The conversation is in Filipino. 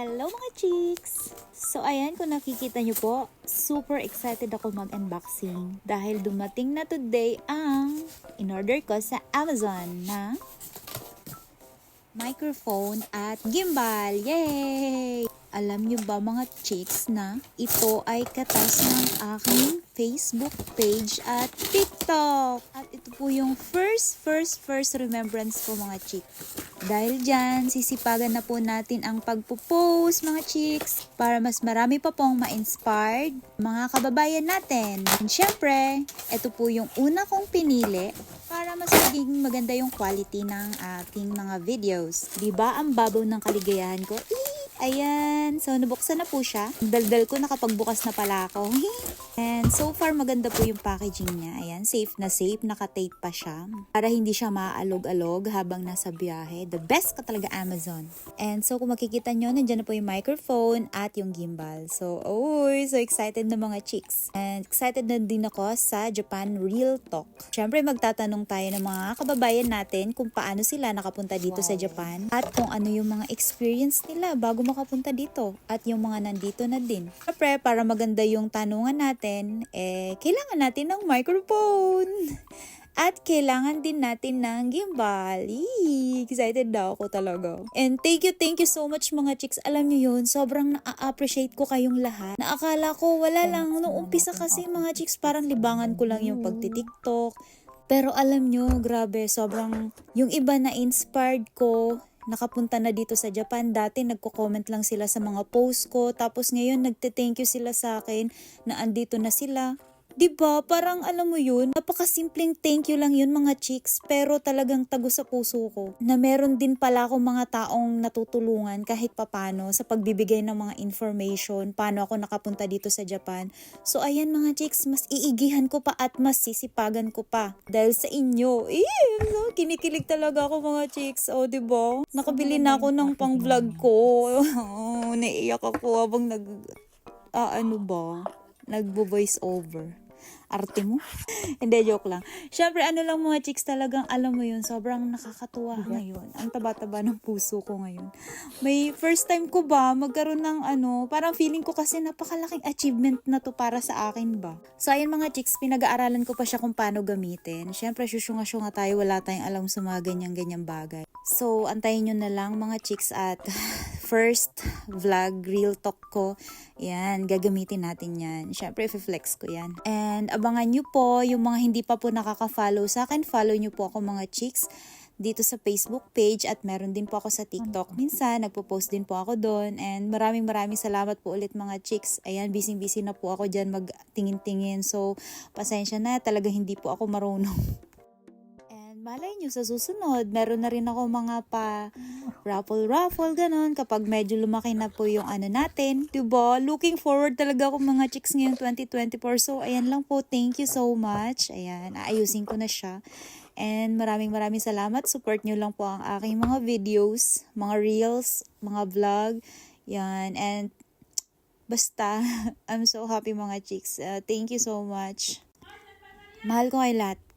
Hello mga chicks! So ayan, kung nakikita nyo po, super excited ako mag-unboxing dahil dumating na today ang in-order ko sa Amazon na microphone at gimbal. Yay! Alam nyo ba mga chicks na ito ay katas ng aking Facebook page at TikTok. Ito po yung first, first, first remembrance ko mga chicks. Dahil dyan, sisipagan na po natin ang pagpo-post mga chicks para mas marami pa pong ma-inspired mga kababayan natin. And syempre, ito po yung una kong pinili para mas maging maganda yung quality ng aking mga videos. ba ang babaw ng kaligayahan ko? Eee! Ayan. So, nabuksan na po siya. Daldal ko, nakapagbukas na pala ako. And so far, maganda po yung packaging niya. Ayan, safe na safe. Nakatape pa siya. Para hindi siya maalog-alog habang nasa biyahe. The best ka talaga Amazon. And so, kung makikita nyo, nandiyan na po yung microphone at yung gimbal. So, oy, so excited na mga chicks. And excited na din ako sa Japan Real Talk. Siyempre, magtatanong tayo ng mga kababayan natin kung paano sila nakapunta dito sa Japan at kung ano yung mga experience nila bago makapunta dito at yung mga nandito na din. Siyempre, para maganda yung tanungan natin, eh, kailangan natin ng microphone. At kailangan din natin ng gimbal. Excited daw ako talaga. And thank you, thank you so much mga chicks. Alam niyo yun, sobrang na-appreciate ko kayong lahat. Naakala ko wala lang. Noong umpisa kasi mga chicks, parang libangan ko lang yung pagtitiktok. Pero alam nyo, grabe, sobrang yung iba na inspired ko, nakapunta na dito sa Japan. Dati nagko-comment lang sila sa mga post ko. Tapos ngayon nagte-thank you sila sa akin na andito na sila. 'Di ba? Parang alam mo yun, napakasimpleng thank you lang yun mga chicks, pero talagang tago sa puso ko. Na meron din pala akong mga taong natutulungan kahit papano sa pagbibigay ng mga information, paano ako nakapunta dito sa Japan. So ayan mga chicks, mas iigihan ko pa at mas sisipagan ko pa dahil sa inyo. Eh, no? kinikilig talaga ako mga chicks. O, oh, 'di ba? Nakabili na ako ng pang-vlog ko. Oh, naiiyak ako habang nag ah, ano ba? Nagbo-voice over. Arte mo? Hindi, joke lang. Siyempre, ano lang mga chicks talagang, alam mo yun, sobrang nakakatuwa ngayon. Ang taba-taba ng puso ko ngayon. May first time ko ba magkaroon ng ano, parang feeling ko kasi napakalaking achievement na to para sa akin ba. So, ayun mga chicks, pinag-aaralan ko pa siya kung paano gamitin. Siyempre, syusyunga-syunga tayo, wala tayong alam sa mga ganyan-ganyan bagay. So, antayin nyo na lang mga chicks at first vlog, real talk ko. Yan, gagamitin natin yan. Siyempre, flex ko yan. And abangan nyo po, yung mga hindi pa po nakaka-follow sa akin, follow nyo po ako mga chicks dito sa Facebook page at meron din po ako sa TikTok. Minsan, nagpo-post din po ako doon. And maraming maraming salamat po ulit mga chicks. Ayan, busy-busy na po ako dyan magtingin-tingin. So, pasensya na, talaga hindi po ako marunong. And malay nyo sa susunod, meron na rin ako mga pa raffle-raffle, ganon. Kapag medyo lumaki na po yung ano natin. Diba? Looking forward talaga ako mga chicks ngayon 2024. So, ayan lang po. Thank you so much. Ayan, aayusin ko na siya. And maraming maraming salamat. Support nyo lang po ang aking mga videos, mga reels, mga vlog. Yan. And basta, I'm so happy mga chicks. Uh, thank you so much. Mahal ko kayo lahat.